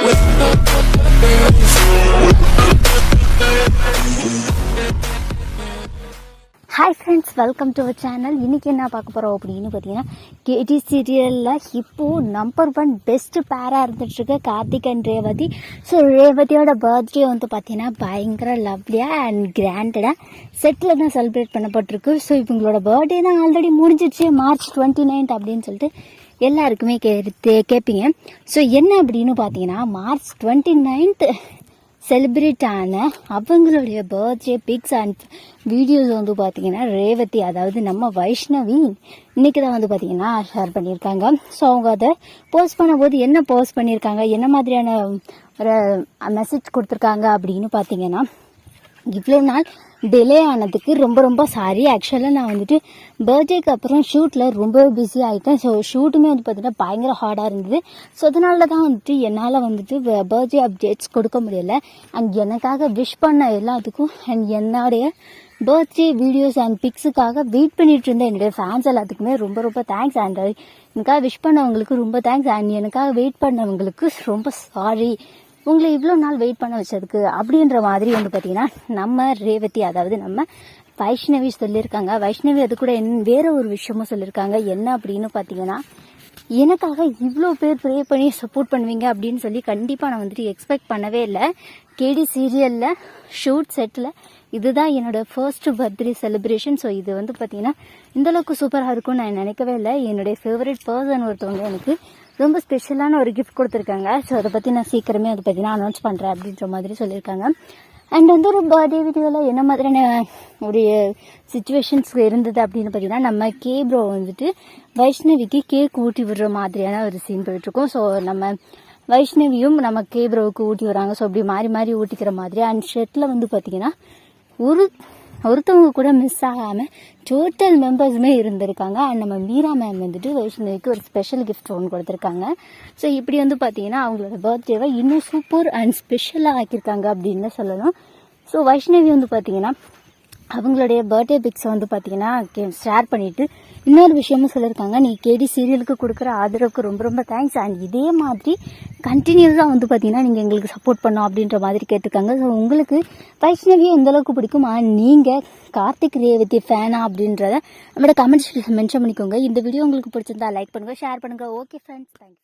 Hi friends welcome to our channel இன்றைக்கி என்ன பார்க்க போகிறோம் அப்படின்னு பார்த்தீங்கன்னா கேடி சீரியலில் இப்போது நம்பர் ஒன் பெஸ்ட்டு பேராக இருந்துகிட்ருக்கு கார்த்திக் அண்ட் ரேவதி. ஸோ ரேவதியோட பர்த்டே வந்து பார்த்தீங்கன்னா பயங்கர லவ்லியாக அண்ட் கிராண்டடாக செட்டில் தான் செலிப்ரேட் பண்ணப்பட்டிருக்கு. ஸோ இவங்களோட பர்த்டே தான் ஆல்ரெடி முடிஞ்சிச்சு. மார்ச் டுவெண்ட்டி நைன்த் அப்படின்னு சொல்லிட்டு எல்லாருக்குமே கே கேட்பீங்க ஸோ என்ன அப்படின்னு பார்த்தீங்கன்னா மார்ச் டுவெண்ட்டி நைன்த்து செலிப்ரேட் ஆன அவங்களுடைய பர்த்டே பிக்ஸ் அண்ட் வீடியோஸ் வந்து பார்த்தீங்கன்னா ரேவதி அதாவது நம்ம வைஷ்ணவி இன்னைக்கு தான் வந்து பார்த்தீங்கன்னா ஷேர் பண்ணியிருக்காங்க. ஸோ அவங்க அதை போஸ்ட் பண்ணும்போது என்ன போஸ்ட் பண்ணியிருக்காங்க என்ன மாதிரியான ஒரு மெசேஜ் கொடுத்துருக்காங்க அப்படின்னு பார்த்தீங்கன்னா இவ்வளோ நாள் டிலே ஆனதுக்கு ரொம்ப ரொம்ப சாரி ஆக்சுவலாக நான் வந்துட்டு பர்த்டேக்கு அப்புறம் ஷூட்டில் ரொம்ப பிஸி ஆகிட்டேன் ஸோ ஷூட்டுமே வந்து பார்த்தீங்கன்னா பயங்கர ஹார்டாக இருந்தது. ஸோ அதனால தான் வந்துட்டு என்னால் வந்துட்டு பர்த்டே அப்டேட்ஸ் கொடுக்க முடியல. அண்ட் எனக்காக விஷ் பண்ண எல்லாத்துக்கும் அண்ட் என்னுடைய பர்த்டே வீடியோஸ் அண்ட் பிக்ஸுக்காக வெயிட் பண்ணிட்டு இருந்த என்னுடைய ஃபேன்ஸ் எல்லாத்துக்குமே ரொம்ப ரொம்ப தேங்க்ஸ் அண்ட் எனக்காக விஷ் பண்ணவங்களுக்கு ரொம்ப தேங்க்ஸ் அண்ட் எனக்காக வெயிட் பண்ணவங்களுக்கு ரொம்ப சாரி உங்களை இவ்வளோ நாள் வெயிட் பண்ண வச்சதுக்கு அப்படின்ற மாதிரி வந்து பார்த்தீங்கன்னா நம்ம ரேவதி அதாவது நம்ம வைஷ்ணவி சொல்லியிருக்காங்க வைஷ்ணவி அது கூட என் வேற ஒரு விஷயமும் சொல்லியிருக்காங்க என்ன அப்படின்னு பார்த்தீங்கன்னா எனக்காக இவ்வளோ பேர் ப்ரே பண்ணி சப்போர்ட் பண்ணுவீங்க அப்படின்னு சொல்லி கண்டிப்பாக நான் வந்துட்டு எக்ஸ்பெக்ட் பண்ணவே இல்லை. கேடி சீரியலில் ஷூட் செட்டில் இதுதான் என்னோட ஃபர்ஸ்ட் பர்த்டே செலிப்ரேஷன் ஸோ இது வந்து பார்த்தீங்கன்னா இந்தளவுக்கு சூப்பராக இருக்கும்னு நான் நினைக்கவே இல்லை. என்னுடைய ஃபேவரட் பர்சன் ஒருத்தவங்க எனக்கு ரொம்ப ஸ்பெஷலான ஒரு கிஃப்ட் கொடுத்துருக்காங்க. ஸோ அதை பற்றி நான் சீக்கிரமே அதை பற்றி நான் அனௌன்ஸ் பண்ணுறேன் அப்படின்ற மாதிரி சொல்லியிருக்காங்க. அண்ட் வந்து ஒரு பர்த்டே வீடியோவில் என்ன மாதிரியான ஒரு சுச்சுவேஷன்ஸ் இருந்தது அப்படின்னு பார்த்தீங்கன்னா நம்ம கே ப்ரோ வந்துட்டு வைஷ்ணவிக்கு கேக் ஊட்டி விடுற மாதிரியான ஒரு சீன் போயிட்டுருக்கோம். ஸோ நம்ம வைஷ்ணவியும் நம்ம கே ப்ரோவுக்கு ஊட்டி வராங்க. ஸோ அப்படி மாறி மாறி ஊட்டிக்கிற மாதிரி. அண்ட் ஷெட்டில் வந்து பார்த்தீங்கன்னா ஒரு ஒருத்தவங்க கூட மிஸ் ஆகாமல் டோட்டல் மெம்பர்ஸுமே இருந்திருக்காங்க. அண்ட் நம்ம மீரா மேம் வந்துட்டு வைஷ்ணவிக்கு ஒரு ஸ்பெஷல் கிஃப்ட் ஒன்று கொடுத்துருக்காங்க. ஸோ இப்படி வந்து பார்த்தீங்கன்னா அவங்களோட பர்த்டேவை இன்னும் சூப்பர் அண்ட் ஸ்பெஷலாக ஆக்கியிருக்காங்க அப்படின்னு சொல்லணும் ஸோ வைஷ்ணவி வந்து பார்த்தீங்கன்னா அவங்களுடைய பர்த்டே பிக்ஸை வந்து பார்த்தீங்கன்னா ஷேர் பண்ணிட்டு இன்னொரு விஷயமும் சொல்லியிருக்காங்க நீ கேடி சீரியலுக்கு கொடுக்குற ஆதரவுக்கு ரொம்ப ரொம்ப தேங்க்ஸ் அண்ட் இதே மாதிரி கண்டினியூஸாக வந்து பார்த்தீங்கன்னா நீங்கள் எங்களுக்கு சப்போர்ட் பண்ணோம் அப்படின்ற மாதிரி கேட்டிருக்காங்க. ஸோ உங்களுக்கு வைஷ்ணவியை எந்தளவுக்கு பிடிக்குமா பிடிக்கும்? அண்ட் நீங்கள் கார்த்திக் ரேவதி ஃபேனா அப்படின்றத நம்மளோட கமெண்ட்ஸ் மென்ஷன் பண்ணிக்கோங்க. இந்த வீடியோ உங்களுக்கு பிடிச்சிருந்தா லைக் பண்ணுங்கள் ஷேர் பண்ணுங்கள் ஓகே ஃப்ரெண்ட்ஸ் தேங்க்யூ